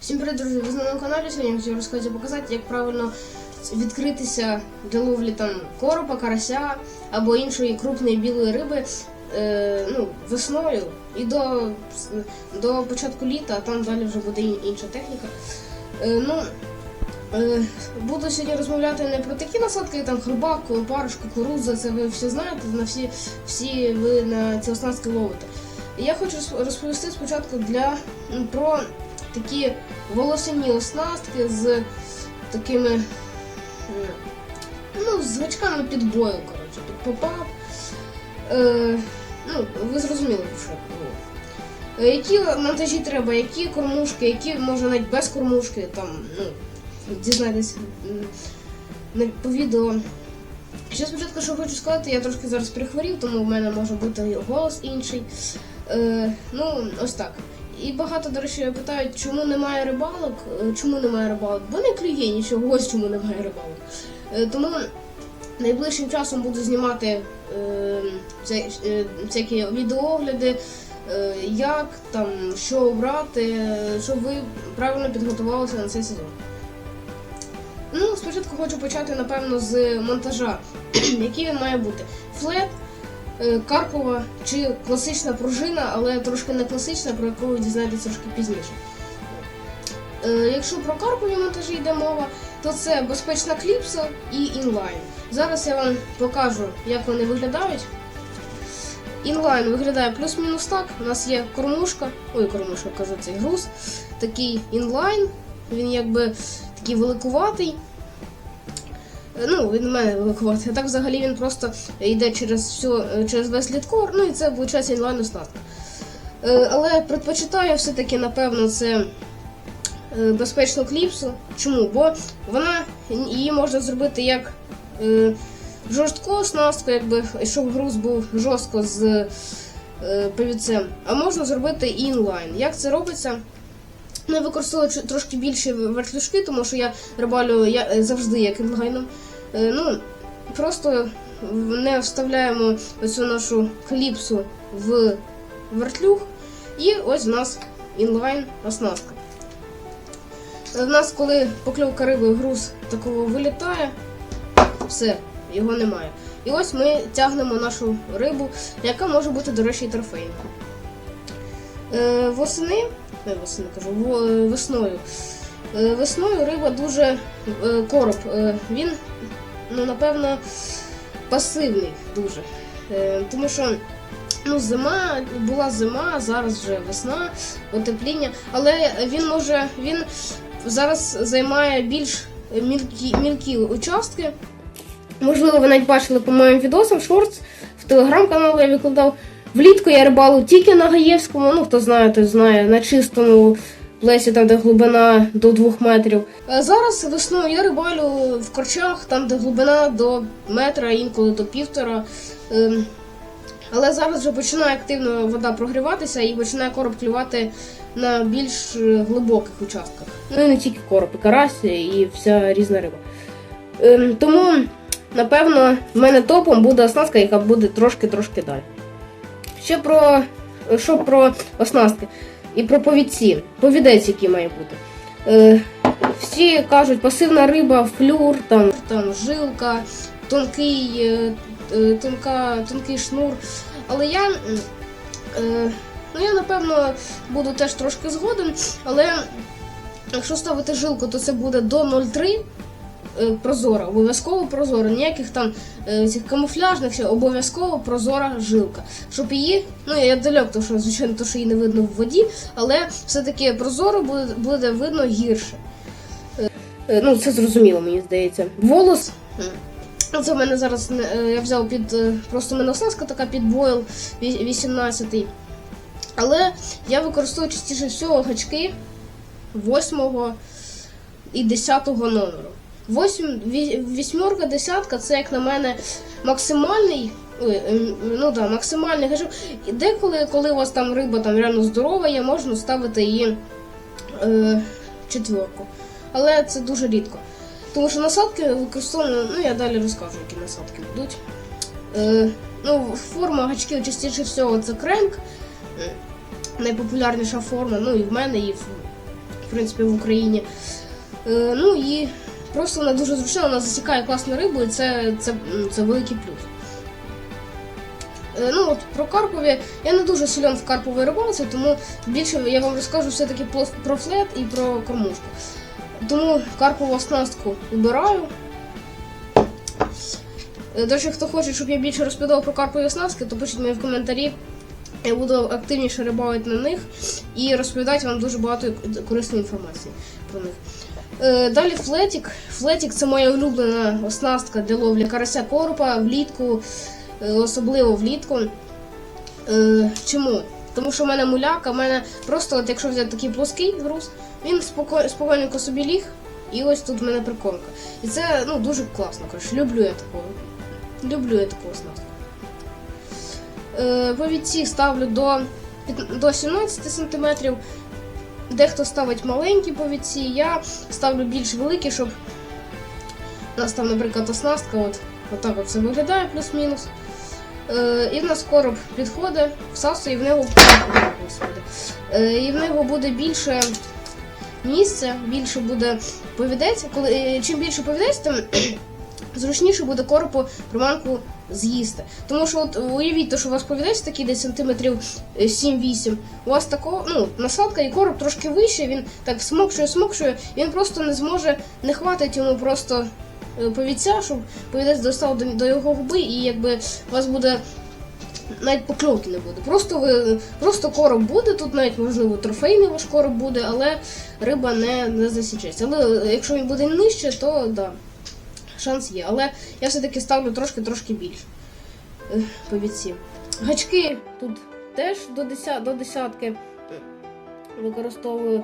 Всім привіт, друзі! Ви на каналі. Сьогодні я розказати показати, як правильно відкритися для ловлі там коропа, карася або іншої крупної білої риби е, ну, весною і до, до початку літа, а там далі вже буде інша техніка. Е, ну, е, буду сьогодні розмовляти не про такі насадки, як там хрубак, париш, кукурудза, це ви всі знаєте, на всі, всі ви на ці оснастки ловите. Я хочу розповісти спочатку для, про такі волосяні оснастки з такими ну, з під бою, коротше. Тут попав. Е, ну, ви зрозуміли, що. Е, Які монтажі треба, які кормушки, які можна навіть без кормушки, там, ну, дізнайтесь по відео. Ще спочатку, що хочу сказати, я трошки зараз перехворів, тому в мене може бути голос інший. Е, ну, ось так. І багато, до речі, питають, чому немає рибалок. Е, Чому немає рибалок? Бо не клює нічого, ось чому немає рибалок. Е, тому найближчим часом буду знімати е, всякі відеоогляди, е, як там, що обрати, щоб ви правильно підготувалися на цей сезон. Ну, спочатку хочу почати, напевно, з монтажа, який він має бути. Флет, карпова чи класична пружина, але трошки не класична, про яку ви дізнаєтесь трошки пізніше. Е, Якщо про карпові монтажі йде мова, то це безпечна кліпса і інлайн. Зараз я вам покажу, як вони виглядають. Інлайн виглядає плюс-мінус так. У нас є кормушка, ой, кормушка кажу, цей груз. Такий інлайн. Він якби такий великуватий. Е, Ну, він у мене великуватий. А так взагалі він просто йде через всю, е, через весь літкор, ну і це виходить інлайн оснастка. Е, Але предпочитаю все-таки, напевно, це безпечну кліпсу. Чому? Бо вона її можна зробити як жорстку оснастку, якби щоб груз був жорстко з е, а можна зробити і інлайн. Як це робиться? Ми використовуємо чу- трошки більше вертлюжки, тому що я рибалю я, е, завжди як інлайном. Е, ну, просто не вставляємо оцю нашу кліпсу в вертлюг, і ось в нас інлайн оснастка. Е, В нас, коли покльовка риби груз такого вилітає, все, його немає. І ось ми тягнемо нашу рибу, яка може бути, до речі, трофейною. Е, восени, не восени кажу, е, весною. Е, весною риба дуже е, короб. Він, ну, напевно, пасивний дуже. Тому що ну, зима, була зима, зараз вже весна, потепління, але він може, він зараз займає більш мілкі, мілкі участки. Можливо, ви навіть бачили по моїм відосам шортс в телеграм-каналі я викладав. Влітку я рибалив тільки на Гаєвському, ну хто знає, той знає, на чистому плесі, там де глибина до 2 метрів. А зараз весною я рибалю в корчах, там де глибина до метра, інколи до півтора. Ем, але зараз вже починає активно вода прогріватися і починає короб клювати на більш е, глибоких участках. Ну і не тільки короб, і карась, і вся різна риба. Ем, тому, напевно, в мене топом буде оснастка, яка буде трошки-трошки далі. Ще про що про оснастки і про повідці. Повідець, який має бути. Е, всі кажуть, пасивна риба, флюр, там, там жилка, тонкий, е, е, тонка, тонкий шнур. Але я, е, ну, я напевно буду теж трошки згоден, але якщо ставити жилку, то це буде до 0,3 е, прозора, обов'язково прозора, ніяких там е, цих камуфляжних, обов'язково прозора жилка. Щоб її, ну я далек, тому що звичайно, то, що її не видно в воді, але все-таки прозоро буде, буде видно гірше. Е, е, ну, це зрозуміло, мені здається. Волос. Це в мене зараз е, я взяв під е, просто мене оснастка така під бойл 18. Але я використовую частіше всього гачки 8 і 10 номеру. Восьм, ві- вісьмерка, десятка це, як на мене, максимальний. Ем, ну да, максимальний гачок. І деколи, коли у вас там риба там реально здорова, є, можна ставити її е, четверку. Але це дуже рідко. Тому що насадки використовуємо, ну я далі розкажу, які насадки будуть. Е, ну, форма гачків частіше всього це кренк. Найпопулярніша форма, ну і в мене, і в, в принципі в Україні. Е, ну і просто вона дуже зручна, вона засікає класну рибу, і це, це, це великий плюс. Е, Ну, от про карпові я не дуже силен в карповій рибалці, тому більше я вам розкажу все-таки про- флет і про кормушку. Тому карпову оснастку вибираю. Е, До речі, хто хоче, щоб я більше розповідав про карпові оснастки, то пишіть мені в коментарі. Я буду активніше рибалити на них і розповідати вам дуже багато корисної інформації про них. Е, Далі флетік. Флетік це моя улюблена оснастка для ловлі карася коропа влітку, е, особливо влітку. Е, Чому? Тому що в мене муляка, в мене просто, от якщо взяти такий плоский груз, він споко- спокійненько собі ліг, і ось тут в мене прикормка. І це ну, дуже класно. Коротше, люблю я таку. Люблю я таку оснастку. Повідці ставлю до, до 17 см. Дехто ставить маленькі повідці, я ставлю більш великі, щоб у нас там, наприклад, оснастка, от, отак от це виглядає плюс-мінус. Е, і в нас короб підходить, всасує, і в нього Е, і в нього буде більше місця, більше буде повідець. Коли, е, чим більше повідець, тим зручніше буде коропу приманку з'їсти. Тому що от уявіть, то, що у вас повідець такий десь сантиметрів е, 7-8, у вас такого, ну, насадка і короб трошки вище, він так смокшує, смокшує, він просто не зможе, не хватить йому просто е, повідця, щоб повідець достав до, до його губи, і якби у вас буде. Навіть покльовки не буде. Просто ви просто короб буде, тут навіть можливо трофейний ваш короб буде, але риба не, не засічеться. Але е, якщо він буде нижче, то да, шанс є. Але я все-таки ставлю трошки-трошки більше е, повідців. Гачки тут теж до, деся, до десятки використовую.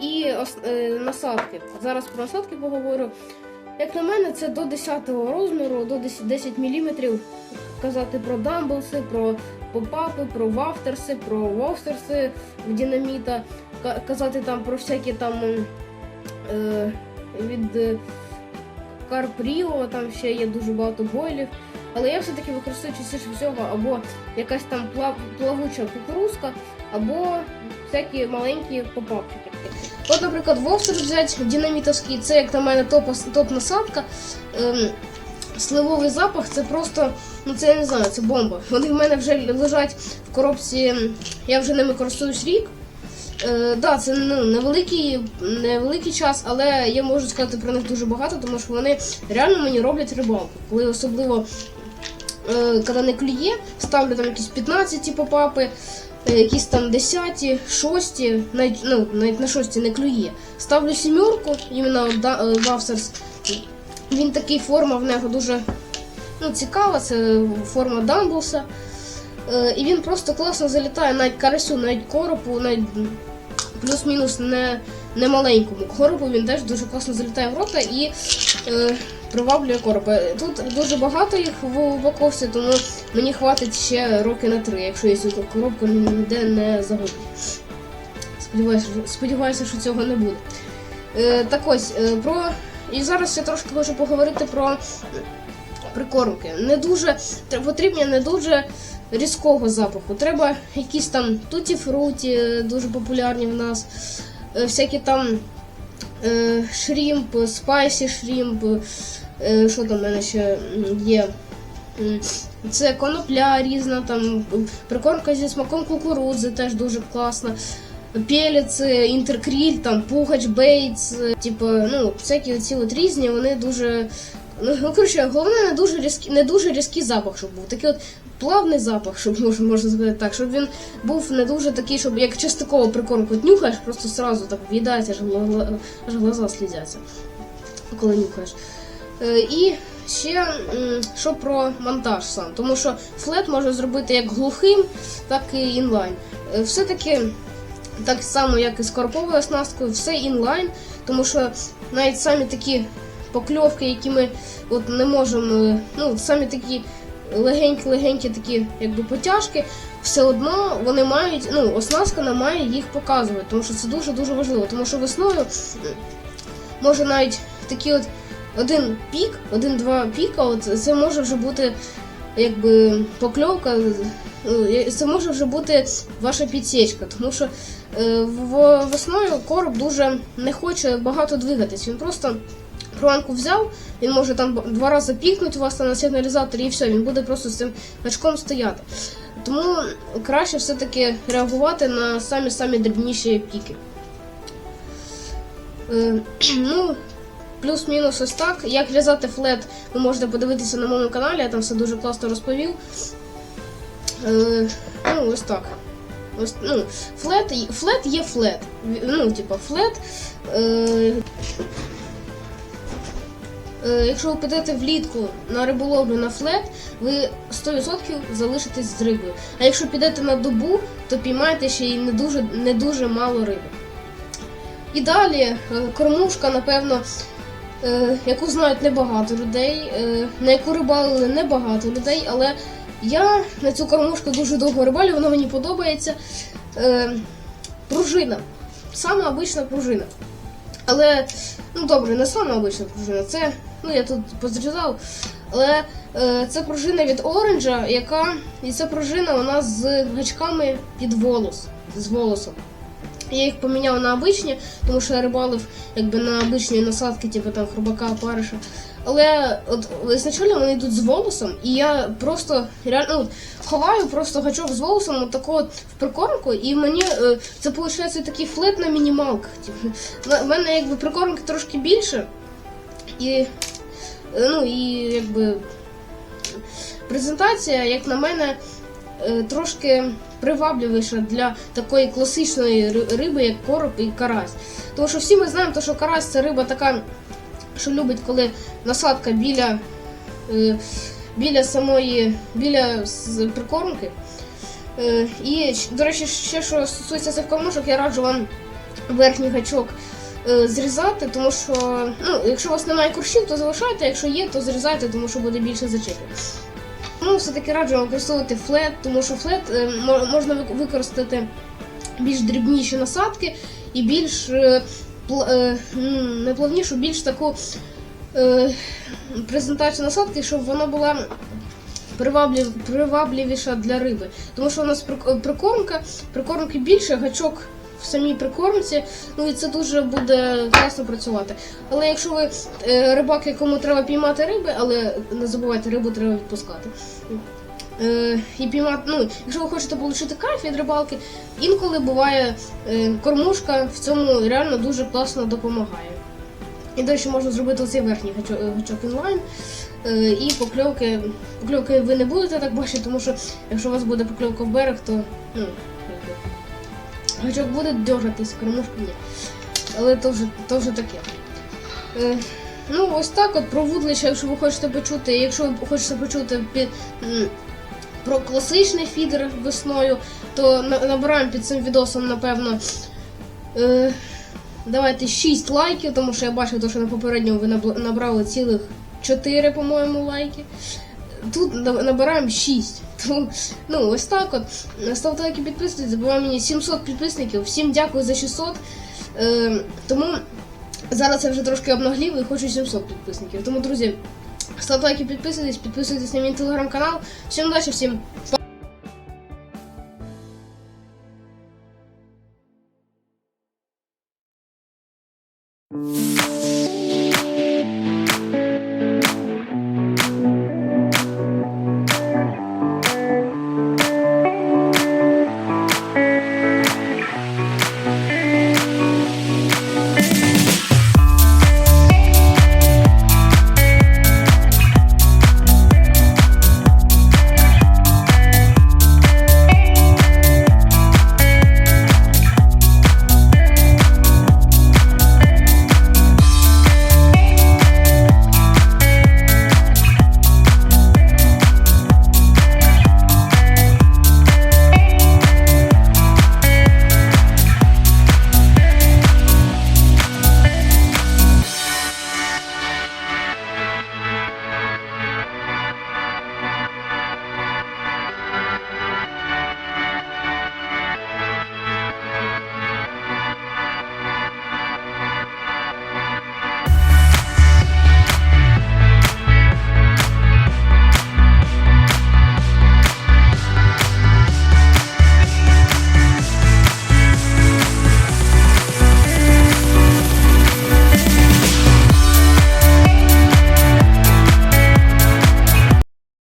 І ос- е, насадки. Зараз про насадки поговорю. Як на мене, це до 10 розміру, до 10, 10 мм. Казати про дамблси, про попапи, про вафтерси, про вовстерси в динаміта, казати там про всякі там е, від е, Карпріо, там ще є дуже багато бойлів. Але я все-таки використовую частіше всього або якась там плавуча кукурузка, або всякі маленькі попапчики. От, наприклад, вовсер взяти динамітовський, це як на мене топ, топ насадка. Ем, сливовий запах це просто, ну це я не знаю, це бомба. Вони в мене вже лежать в коробці, я вже ними користуюсь рік. Е, да, це ну, невеликий, невеликий час, але я можу сказати про них дуже багато, тому що вони реально мені роблять рибалку. Коли особливо е, коли не клює, ставлю там якісь 15 попапи, е, якісь там 10, 6, навіть, ну, навіть на 6 не клює. Ставлю сімерку, іменно да- е. Він такий форма в нього дуже ну, цікава, це форма Дамблса. Е, і він просто класно залітає навіть карасю, навіть коропу, навіть плюс-мінус не, не маленькому коропу. Він теж дуже класно залітає в рота і е, приваблює коропа. Тут дуже багато їх в упаковці, тому мені хватить ще роки на три, якщо я цю коробку ніде не загублю. Сподіваюся, сподіваюся, що цього не буде. Е, так ось, е, про. І зараз я трошки хочу поговорити про прикормки. Не дуже тр- потрібні не дуже різкого запаху. Треба якісь там туті-фруті, е, дуже популярні в нас, е, всякі там е, шрімп, спайсі шрімп, що там в мене ще є. Це конопля різна, там прикормка зі смаком кукурудзи теж дуже класна. Пелець, інтеркріль, там пугач, бейтс, типу, ну, всякі ці от різні, вони дуже. Ну, ну, коротше, головне не дуже різкий, не дуже різкий запах, щоб був. Такий от плавний запах, щоб можна, можна сказати так, щоб він був не дуже такий, щоб як частково прикормку нюхаєш, просто сразу так в'їдається, аж, аж глаза слізяться, коли нюхаєш. Е, і ще що про монтаж сам, тому що флет може зробити як глухим, так і інлайн. Е, Все-таки так само, як і з корповою оснасткою, все інлайн, тому що навіть самі такі покльовки, які ми от не можемо, ну, самі такі легенькі-легенькі такі якби потяжки, все одно вони мають, ну, оснастка не має їх показувати, тому що це дуже-дуже важливо. Тому що весною може навіть такі от один пік, один-два піка, от це може вже бути якби покльовка ну, це може вже бути ваша підсічка, тому що е, весною короб дуже не хоче багато двигатись. Він просто планку взяв, він може там два рази пікнути вас там на сигналізаторі і все, він буде просто з цим гачком стояти. Тому краще все-таки реагувати на самі-самі дрібніші піки. Е, ну, плюс-мінус ось так. Як в'язати флет, ви можете подивитися на моєму каналі, я там все дуже класно розповів. Е, ну, ось так. Ось, ну, флет, флет є флет. Ну, типа, флет. Е, якщо ви підете влітку на риболовлю на флет, ви 100% залишитесь з рибою. А якщо підете на добу, то піймаєте ще й не дуже, не дуже мало риби. І далі е, кормушка, напевно, е, яку знають небагато людей, е, на яку рибалили небагато людей, але я на цю кормушку дуже довго рибалю, вона мені подобається. Е, пружина. Сама обична пружина. Але, ну добре, не сама обична пружина, це, ну я тут позрізав, але е, це пружина від оранжа, яка. І ця пружина вона з гачками під волос, з волосом. Я їх поміняв на обичні, тому що я рибалив якби на обичні насадки, типу там хробака, опариша. Але от ізначально вони йдуть з волосом, і я просто реально от, ховаю просто гачок з волосом от тако от в прикормку, і мені е, це виходить такий флет на мінімалках. Типу. В мене якби прикормки трошки більше, і ну і якби презентація, як на мене, е, трошки привабливіша для такої класичної риби, як короб і карась. Тому що всі ми знаємо, що карась це риба така, що любить, коли насадка біля, е, біля самої біля прикормки. Е, І, до речі, ще що стосується цих кормушок, я раджу вам верхній гачок е, зрізати, тому що ну, якщо у вас немає куршів, то залишайте, якщо є, то зрізайте, тому що буде більше зачепів. Ну, все-таки раджу використовувати флет, тому що флет е, можна використати більш дрібніші насадки і більш е, пл- е, не плавнішу, більш таку е, презентацію насадки, щоб вона була приваблів, привабливіша для риби. Тому що у нас прикормка, прикормки більше, гачок в самій прикормці, ну і це дуже буде класно працювати. Але якщо ви е, рибак, якому треба піймати риби, але не забувайте, рибу треба відпускати. Е, і піймати, ну, якщо ви хочете отримати кайф від рибалки, інколи буває е, кормушка в цьому реально дуже класно допомагає. І речі, можна зробити оцей верхній гачок, інлайн. Е, і покльовки, покльовки ви не будете так бачити, тому що якщо у вас буде покльовка в берег, то ну, гачок буде дергатись, кормушка ні. Але то вже, то вже таке. Е, ну, ось так от про вудлища, якщо ви хочете почути, якщо ви хочете почути під, про класичний фідер весною, то на- набираємо під цим відосом, напевно. Е, Давайте 6 лайків, тому що я бачив, що на попередньому ви набрали цілих 4, по-моєму, лайки. Тут набираємо 6. Тому, ну, ось так от. Ставте лайки, підписуйтесь, забувай мені 700 підписників. Всім дякую за 600. Е, тому зараз я вже трошки обнаглів і хочу 700 підписників. Тому, друзі, ставте лайки, підписуйтесь, підписуйтесь на мій телеграм-канал. Всім удачі, всім Thank